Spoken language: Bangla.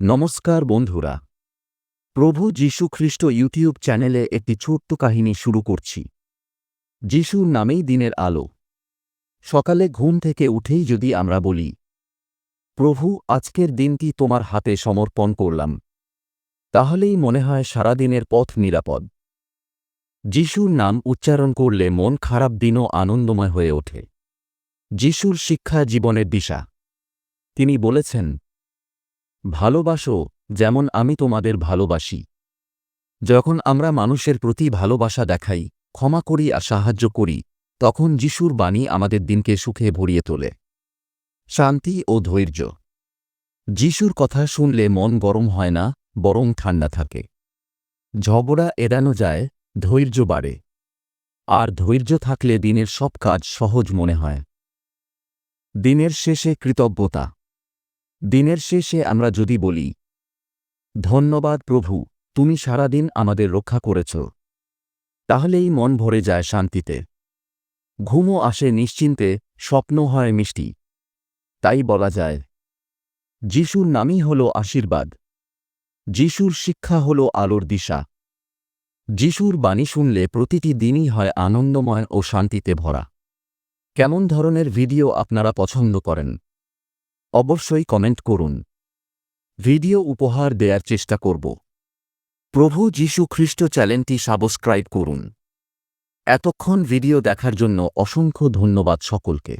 নমস্কার বন্ধুরা। প্রভু যীশু খ্রিস্ট ইউটিউব চ্যানেলে একটি ছোট্ট কাহিনী শুরু করছি। যিশুর নামেই দিনের আলো। সকালে ঘুম থেকে উঠেই যদি আমরা বলি, প্রভু, আজকের দিনটি তোমার হাতে সমর্পণ করলাম। তাহলেই মনে হয় সারাদিনের পথ নিরাপদ যিশুর নাম উচ্চারণ করলে মন খারাপ দিনও আনন্দময় হয়ে ওঠে। যিশুর শিক্ষা জীবনের দিশা। তিনি বলেছেন ভালোবাসো, যেমন আমি তোমাদের ভালোবাসি। যখন আমরা মানুষের প্রতি ভালোবাসা দেখাই, ক্ষমা করি আর সাহায্য করি, তখন যিশুর বাণী আমাদের দিনকে সুখে ভরিয়ে তোলে। শান্তি ও ধৈর্য। যিশুর কথা শুনলে মন গরম হয় না, বরং ঠান্ডা থাকে। ঝগড়া এড়ানো যায়, ধৈর্য বাড়ে। আর ধৈর্য থাকলে দিনের সব কাজ সহজ মনে হয়। দিনের শেষে কৃতজ্ঞতা। দিনের শেষে আমরা যদি বলি, ধন্যবাদ প্রভু, তুমি সারাদিন আমাদের রক্ষা করেছ। তাহলেই মন ভরে যায় শান্তিতে। ঘুমও আসে নিশ্চিন্তে, স্বপ্ন হয় মিষ্টি। তাই বলা যায়, যিশুর নামই হল আশীর্বাদ। যিশুর শিক্ষা হল আলোর দিশা। যিশুর বাণী শুনলে প্রতিটি দিনই হয় আনন্দময় ও শান্তিতে ভরা। কেমন ধরনের ভিডিও আপনারা পছন্দ করেন? অবশ্যই কমেন্ট করুন। ভিডিও উপহার দেয়ার চেষ্টা করব। প্রভু যীশু খ্রিস্ট চ্যানেলটি সাবস্ক্রাইব করুন। এতক্ষণ ভিডিও দেখার জন্য অসংখ্য ধন্যবাদ সকলকে।